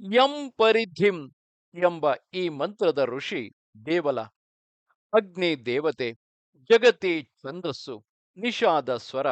M ಪರಿಧಿಂ ಎಂಬ ಈ ಮಂತ್ರದ ಋಷಿ ದೇವಲ ಅಗ್ನಿ ದೇವತೆ ಜಗತಿ ಛಂದಸ್ಸು, ನಿಷಾದ ಸ್ವರ.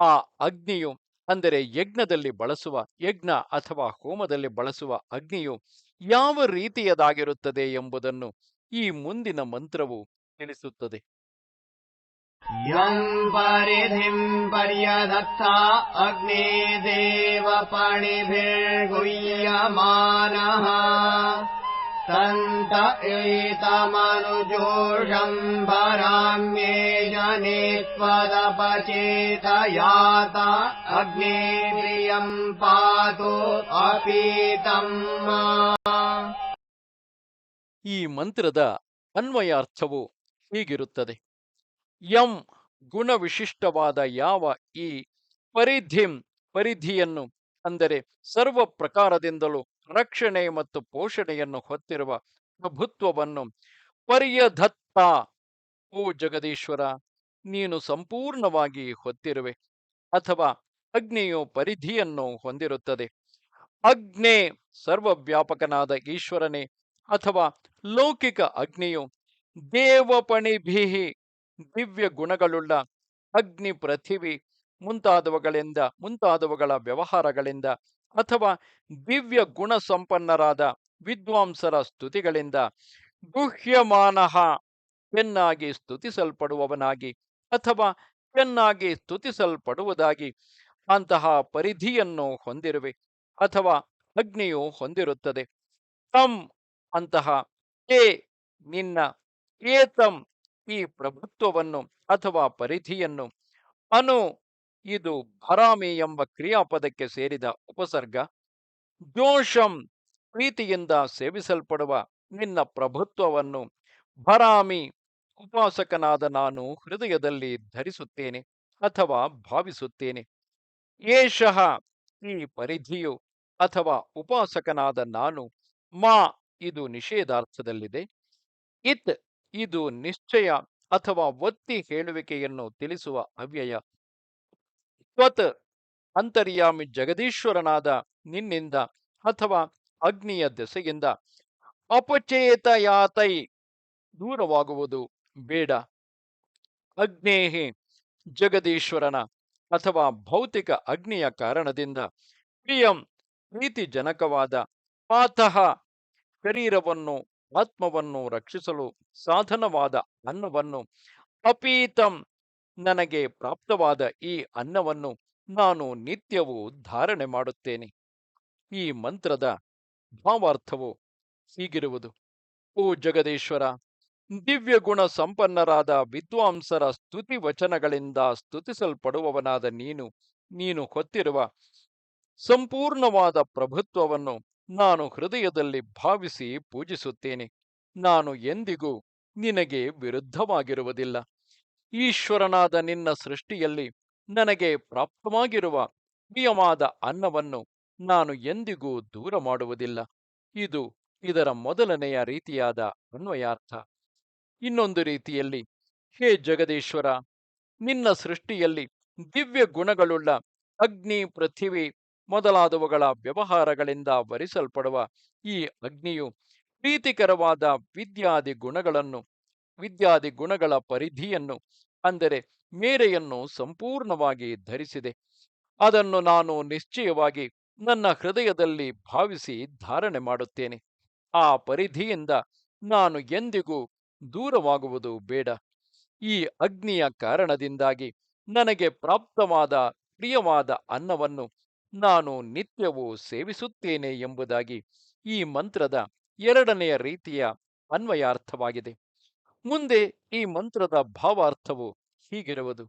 ಆ ಅಗ್ನಿಯು ಅಂದರೆ ಯಜ್ಞದಲ್ಲಿ ಬಳಸುವ ಯಜ್ಞ ಅಥವಾ ಹೋಮದಲ್ಲಿ ಬಳಸುವ ಅಗ್ನಿಯು ಯಾವ ರೀತಿಯದಾಗಿರುತ್ತದೆ ಎಂಬುದನ್ನು ಈ ಮುಂದಿನ ಮಂತ್ರವು ತಿಳಿಸುತ್ತದೆ. यम् परिधिम् पर्यदत्ता अग्ने देवपणिभिर्गुह्यमानः तन्त एतमनुजोषम् भराम्ये जने त्वदपचेतयात अग्ने प्रियम् पातु अपीतम् ಈ ಮಂತ್ರದ ಅನ್ವಯಾರ್ಥವು ಹೀಗಿರುತ್ತದೆ ಯಂ ಗುಣವಿಶಿಷ್ಟವಾದ ಯಾವ ಈ ಪರಿಧಿಂ, ಪರಿಧಿಯನ್ನು ಅಂದರೆ ಸರ್ವ ಪ್ರಕಾರದಿಂದಲೂ ರಕ್ಷಣೆ ಮತ್ತು ಪೋಷಣೆಯನ್ನು ಹೊತ್ತಿರುವ ಪ್ರಭುತ್ವವನ್ನು ಪರ್ಯಧತ್ತ. ಓ ಜಗದೀಶ್ವರ, ನೀನು ಸಂಪೂರ್ಣವಾಗಿ ಹೊತ್ತಿರುವೆ ಅಥವಾ ಅಗ್ನಿಯು ಪರಿಧಿಯನ್ನು ಹೊಂದಿರುತ್ತದೆ. ಅಗ್ನೆ ಸರ್ವವ್ಯಾಪಕನಾದ ಈಶ್ವರನೇ ಅಥವಾ ಲೌಕಿಕ ಅಗ್ನಿಯು ದೇವಪಣಿಭಿಹಿ ದಿವ್ಯ ಗುಣಗಳುಳ್ಳ ಅಗ್ನಿ ಪೃಥಿವಿ ಮುಂತಾದವುಗಳಿಂದ, ಮುಂತಾದವುಗಳ ವ್ಯವಹಾರಗಳಿಂದ ಅಥವಾ ದಿವ್ಯ ಗುಣ ಸಂಪನ್ನರಾದ ವಿದ್ವಾಂಸರ ಸ್ತುತಿಗಳಿಂದ ಗುಹ್ಯಮಾನಃ ಚೆನ್ನಾಗಿ ಸ್ತುತಿಸಲ್ಪಡುವವನಾಗಿ ಅಥವಾ ಚೆನ್ನಾಗಿ ಸ್ತುತಿಸಲ್ಪಡುವುದಾಗಿ ಅಂತಹ ಪರಿಧಿಯನ್ನು ಹೊಂದಿರುವೆ ಅಥವಾ ಅಗ್ನಿಯು ಹೊಂದಿರುತ್ತದೆ. ತಂ ಅಂತಹ ಏ ನಿನ್ನ, ಏತಂ ಈ ಪ್ರಭುತ್ವವನ್ನು ಅಥವಾ ಪರಿಧಿಯನ್ನು ಅನು ಇದು ಭರಾಮಿ ಎಂಬ ಕ್ರಿಯಾಪದಕ್ಕೆ ಸೇರಿದ ಉಪಸರ್ಗ. ಜೋಷಂ ಪ್ರೀತಿಯಿಂದ ಸೇವಿಸಲ್ಪಡುವ ನಿನ್ನ ಪ್ರಭುತ್ವವನ್ನು ಭರಾಮಿ ಉಪಾಸಕನಾದ ನಾನು ಹೃದಯದಲ್ಲಿ ಧರಿಸುತ್ತೇನೆ ಅಥವಾ ಭಾವಿಸುತ್ತೇನೆ. ಏಷಃ ಈ ಪರಿಧಿಯು ಅಥವಾ ಉಪಾಸಕನಾದ ನಾನು, ಮಾ ಇದು ನಿಷೇಧಾರ್ಥದಲ್ಲಿದೆ. ಇತ್ ಇದು ನಿಶ್ಚಯ ಅಥವಾ ಒತ್ತಿ ಹೇಳುವಿಕೆಯನ್ನು ತಿಳಿಸುವ ಅವ್ಯಯ ತ್ವತ್ ಅಂತರ್ಯಾಮಿ ಜಗದೀಶ್ವರನಾದ ನಿನ್ನಿಂದ ಅಥವಾ ಅಗ್ನಿಯ ದೆಸೆಯಿಂದ ಅಪಚೇತಯಾತೈ ದೂರವಾಗುವುದು ಬೇಡ. ಅಗ್ನೇಹಿ ಜಗದೀಶ್ವರನ ಅಥವಾ ಭೌತಿಕ ಅಗ್ನಿಯ ಕಾರಣದಿಂದ ಪ್ರಿಯಂ ಪ್ರೀತಿಜನಕವಾದ ಪಾತಃ ಶರೀರವನ್ನು ಆತ್ಮವನ್ನು ರಕ್ಷಿಸಲು ಸಾಧನವಾದ ಅನ್ನವನ್ನು ಅಪೀತಂ ನನಗೆ ಪ್ರಾಪ್ತವಾದ ಈ ಅನ್ನವನ್ನು ನಾನು ನಿತ್ಯವೂ ಧಾರಣೆ ಮಾಡುತ್ತೇನೆ. ಈ ಮಂತ್ರದ ಭಾವಾರ್ಥವು ಹೀಗಿರುವುದು. ಓ ಜಗದೀಶ್ವರ, ದಿವ್ಯ ಗುಣ ಸಂಪನ್ನರಾದ ವಿದ್ವಾಂಸರ ಸ್ತುತಿ ವಚನಗಳಿಂದ ಸ್ತುತಿಸಲ್ಪಡುವವನಾದ ನೀನು ನೀನು ಹೊತ್ತಿರುವ ಸಂಪೂರ್ಣವಾದ ಪ್ರಭುತ್ವವನ್ನು ನಾನು ಹೃದಯದಲ್ಲಿ ಭಾವಿಸಿ ಪೂಜಿಸುತ್ತೇನೆ. ನಾನು ಎಂದಿಗೂ ನಿನಗೆ ವಿರುದ್ಧವಾಗಿರುವುದಿಲ್ಲ. ಈಶ್ವರನಾದ ನಿನ್ನ ಸೃಷ್ಟಿಯಲ್ಲಿ ನನಗೆ ಪ್ರಾಪ್ತವಾಗಿರುವ ಪ್ರಿಯವಾದ ಅನ್ನವನ್ನು ನಾನು ಎಂದಿಗೂ ದೂರ ಮಾಡುವುದಿಲ್ಲ. ಇದು ಇದರ ಮೊದಲನೆಯ ರೀತಿಯಾದ ಅನ್ವಯಾರ್ಥ. ಇನ್ನೊಂದು ರೀತಿಯಲ್ಲಿ, ಹೇ ಜಗದೀಶ್ವರ, ನಿನ್ನ ಸೃಷ್ಟಿಯಲ್ಲಿ ದಿವ್ಯ ಗುಣಗಳುಳ್ಳ ಅಗ್ನಿ, ಪೃಥಿವಿ ಮೊದಲಾದವುಗಳ ವ್ಯವಹಾರಗಳಿಂದ ವರಿಸಲ್ಪಡುವ ಈ ಅಗ್ನಿಯು ಪ್ರೀತಿಕರವಾದ ವಿದ್ಯಾದಿ ಗುಣಗಳನ್ನು, ವಿದ್ಯಾದಿ ಗುಣಗಳ ಪರಿಧಿಯನ್ನು, ಅಂದರೆ ಮೇರೆಯನ್ನು ಸಂಪೂರ್ಣವಾಗಿ ಧರಿಸಿದೆ. ಅದನ್ನು ನಾನು ನಿಶ್ಚಯವಾಗಿ ನನ್ನ ಹೃದಯದಲ್ಲಿ ಭಾವಿಸಿ ಧಾರಣೆ ಮಾಡುತ್ತೇನೆ. ಆ ಪರಿಧಿಯಿಂದ ನಾನು ಎಂದಿಗೂ ದೂರವಾಗುವುದು ಬೇಡ. ಈ ಅಗ್ನಿಯ ಕಾರಣದಿಂದಾಗಿ ನನಗೆ ಪ್ರಾಪ್ತವಾದ ಪ್ರಿಯವಾದ ಅನ್ನವನ್ನು ನಾನು ನಿತ್ಯವೂ ಸೇವಿಸುತ್ತೇನೆ ಎಂಬುದಾಗಿ ಈ ಮಂತ್ರದ ಎರಡನೆಯ ರೀತಿಯ ಅನ್ವಯಾರ್ಥವಾಗಿದೆ. ಮುಂದೆ ಈ ಮಂತ್ರದ ಭಾವಾರ್ಥವು ಹೀಗಿರುವುದು.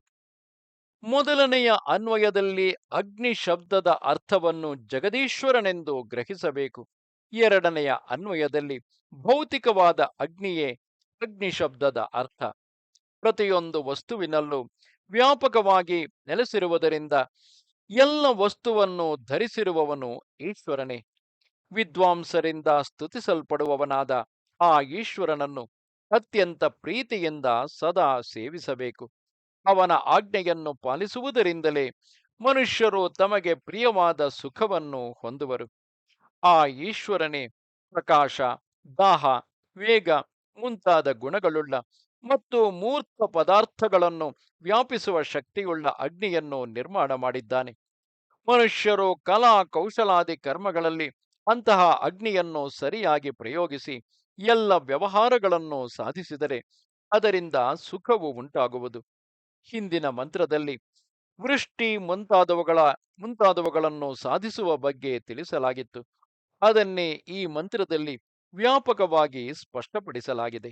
ಮೊದಲನೆಯ ಅನ್ವಯದಲ್ಲಿ ಅಗ್ನಿ ಶಬ್ದದ ಅರ್ಥವನ್ನು ಜಗದೀಶ್ವರನೆಂದು ಗ್ರಹಿಸಬೇಕು. ಎರಡನೆಯ ಅನ್ವಯದಲ್ಲಿ ಭೌತಿಕವಾದ ಅಗ್ನಿಯೇ ಅಗ್ನಿ ಶಬ್ದದ ಅರ್ಥ. ಪ್ರತಿಯೊಂದು ವಸ್ತುವಿನಲ್ಲೂ ವ್ಯಾಪಕವಾಗಿ ನೆಲೆಸಿರುವುದರಿಂದ ಎಲ್ಲ ವಸ್ತುವನ್ನು ಧರಿಸಿರುವವನು ಈಶ್ವರನೇ. ವಿದ್ವಾಂಸರಿಂದ ಸ್ತುತಿಸಲ್ಪಡುವವನಾದ ಆ ಈಶ್ವರನನ್ನು ಅತ್ಯಂತ ಪ್ರೀತಿಯಿಂದ ಸದಾ ಸೇವಿಸಬೇಕು. ಅವನ ಆಜ್ಞೆಯನ್ನು ಪಾಲಿಸುವುದರಿಂದಲೇ ಮನುಷ್ಯರು ತಮಗೆ ಪ್ರಿಯವಾದ ಸುಖವನ್ನು ಹೊಂದುವರು. ಆ ಈಶ್ವರನೇ, ಪ್ರಕಾಶ, ದಾಹ, ವೇಗ ಮುಂತಾದ ಗುಣಗಳುಳ್ಳ ಮತ್ತು ಮೂರ್ತ ಪದಾರ್ಥಗಳನ್ನು ವ್ಯಾಪಿಸುವ ಶಕ್ತಿಯುಳ್ಳ ಅಗ್ನಿಯನ್ನು ನಿರ್ಮಾಣ ಮಾಡಿದ್ದಾನೆ. ಮನುಷ್ಯರು ಕಲಾ ಕೌಶಲಾದಿ ಕರ್ಮಗಳಲ್ಲಿ ಅಂತಹ ಅಗ್ನಿಯನ್ನು ಸರಿಯಾಗಿ ಪ್ರಯೋಗಿಸಿ ಎಲ್ಲ ವ್ಯವಹಾರಗಳನ್ನು ಸಾಧಿಸಿದರೆ ಅದರಿಂದ ಸುಖವು ಉಂಟಾಗುವುದು. ಹಿಂದಿನ ಮಂತ್ರದಲ್ಲಿ ವೃಷ್ಟಿ ಮುಂತಾದವುಗಳ ಮುಂತಾದವುಗಳನ್ನು ಸಾಧಿಸುವ ಬಗ್ಗೆ ತಿಳಿಸಲಾಗಿತ್ತು. ಅದನ್ನೇ ಈ ಮಂತ್ರದಲ್ಲಿ ವ್ಯಾಪಕವಾಗಿ ಸ್ಪಷ್ಟಪಡಿಸಲಾಗಿದೆ.